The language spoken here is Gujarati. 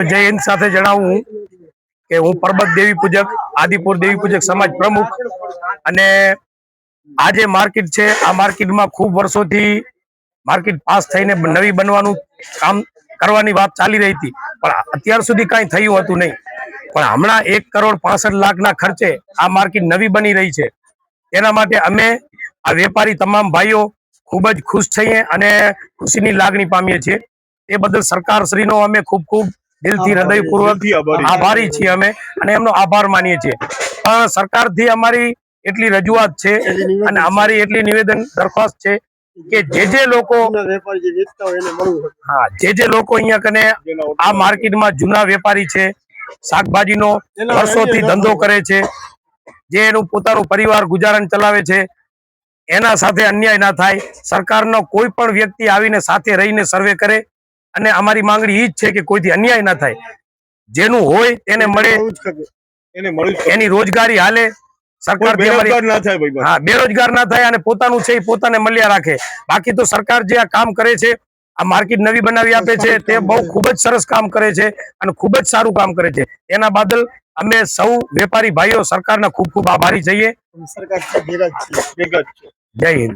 જય સાથે જણાવું કે હું પરબત દેવી પૂજક, આદિપુર દેવી પૂજક સમાજ પ્રમુખ અને આ જે માર્કેટ છે. આ માર્કેટમાં ખૂબ વર્ષોથી માર્કેટ પાસ થઈને નવી બનવાનું કામ કરવાની વાત ચાલી રહી હતી. પણ અત્યાર સુધી કાંઈ થયું હતું નહીં. પણ હમણાં એક કરોડ પાસઠ લાખના ખર્ચે આ માર્કેટ નવી બની રહી છે. એના માટે અમે આ વેપારી તમામ ભાઈઓ ખૂબ જ ખુશ થઈએ અને ખુશીની લાગણી પામીએ છીએ. એ બદલ સરકારશ્રીનો અમે ખૂબ ખૂબ દિલથી હૃદયપૂર્વક આભારી. છીએ. અમે અને એમનો આભાર માનીએ છીએ. પણ સરકારથી અમારી એટલી રજૂઆત છે અને અમારી એટલી નિવેદન દરખાસ્ત છે કે જે જે લોકો હા જે જે લોકો અહીંયા કને આ માર્કેટમાં જૂના વેપારી છે શાકભાજીનો વર્ષોથી ધંધો કરે છે જે એનું પોતાનું પરિવાર ગુજારણ ચલાવે છે એના સાથે અન્યાય ના થાય સરકારનો કોઈ પણ વ્યક્તિ આવીને સાથે રહીને સર્વે કરે અને અમારી માંગણી એ જ છે કે કોઈથી અન્યાય ના થાય. જેનું હોય તેને મળે. એને રોજગારી હાલે. સરકાર હા બેરોજગાર ના થાય અને પોતાનું છે એ પોતાને મળ્યા રાખે. બાકી તો સરકાર જે આ કામ કરે છે આ માર્કેટ નવી બનાવી આપે છે તે બહુ ખૂબ જ સરસ કામ કરે છે અને ખૂબ જ સારું કામ કરે છે. એના બદલ અમે સૌ વેપારી ભાઈઓ સરકારના ખૂબ ખૂબ આભારી છીએ. સરકાર ભેગા જ છીએ ભેગા જ છે જય હિન્દ.